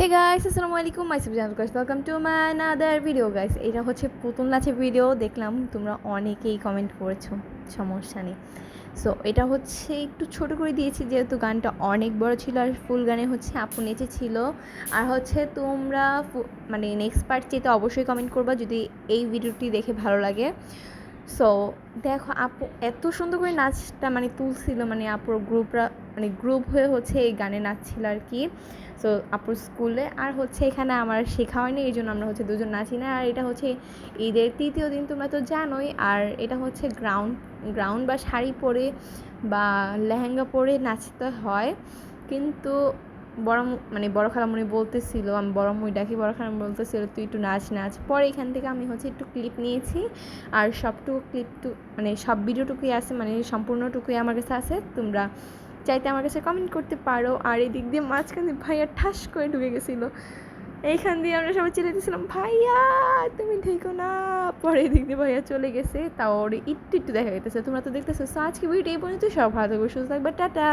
হে guys আসসালামু আলাইকুম মাইসেফ জানাল guys welcome to my another video guys এটা হচ্ছে পুতুল নাচের ভিডিও দেখলাম তোমরা অনেকেই কমেন্ট করেছ, সমস্যা নেই। সো এটা হচ্ছে একটু ছোট করে দিয়েছি, যেহেতু গানটা অনেক বড় ছিল আর ফুল গানে হচ্ছে আপু নেচেছিল। আর হচ্ছে তোমরা মানে নেক্সট পার্ট চেতে অবশ্যই কমেন্ট করবা যদি এই ভিডিওটি দেখে ভালো লাগে। সো দেখো আপু, এত সুন্দর করে নাচটা মানে তুলছিল মানে আপুর গ্রুপরা মানে গ্রুপ হয়ে হচ্ছে এই গানে নাচছিল আর কি। সো আপুর স্কুলে আর হচ্ছে এখানে আমার শেখা হয়নি, এই জন্য আমরা হচ্ছে দুজন নাচি না। আর এটা হচ্ছে ঈদের তৃতীয় দিন, তোমরা তো জানোই। আর এটা হচ্ছে গ্রাউন্ড গ্রাউন্ড বা শাড়ি পরে বা লেহেঙ্গা পরে নাচতে হয়। কিন্তু বড় মানে বড় খালামণি বলতেছিল, আমি বড় মুই ডাকি, বড় খালামণি বলতেছিল, তুই একটু নাচ নাচ। পরে এখান থেকে আমি হচ্ছে একটু ক্লিপ নিয়েছি। আর সবটুকু ক্লিপটু মানে সব ভিডিওটুকুই আছে মানে সম্পূর্ণটুকুই আমার কাছে আছে। তোমরা চাইতে আমার কাছে কমেন্ট করতে পারো। আর এই দিক দিয়ে মাঝখানে ভাইয়া ঠাস করে ঢুকে গেছিল। এইখান দিয়ে আমরা সবাই চিল্লাইতেছিলাম ভাইয়া, তুমি ঢেকো না। পরে দিক দিয়ে ভাইয়া চলে গেছে। তাও ওর একটু একটু দেখা গেতেছে তোমরা তো দেখতেছো আজকে ভিডিও এই পর্যন্ত সব ভালো থাকবে সুস্থ থাকবে, টাটা।